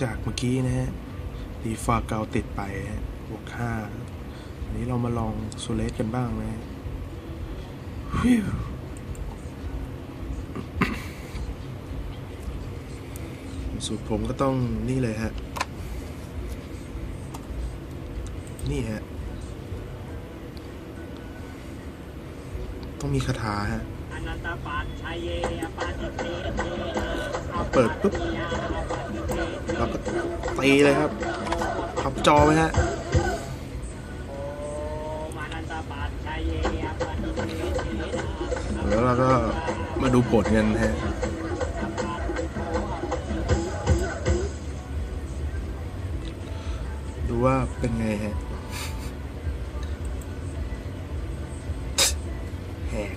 จากเมื่อกี้นะฮะดีฟาเกาติดไปฮะบวกห้าอันนี้เรามาลองโซเลสกันบ้างนะฮะฟิวสูตรผมก็ต้องนี่เลยฮะ นี่ฮะ ต้องมีคาถาฮะ เปิดปุ๊บเราก็ ตีเลยครับพับจอไหมฮะโอมานันตปัจชัยเยอปาติเตเตนะแล้วเราก็มาดูผลกันฮะดูว่าเป็นไงฮะแหก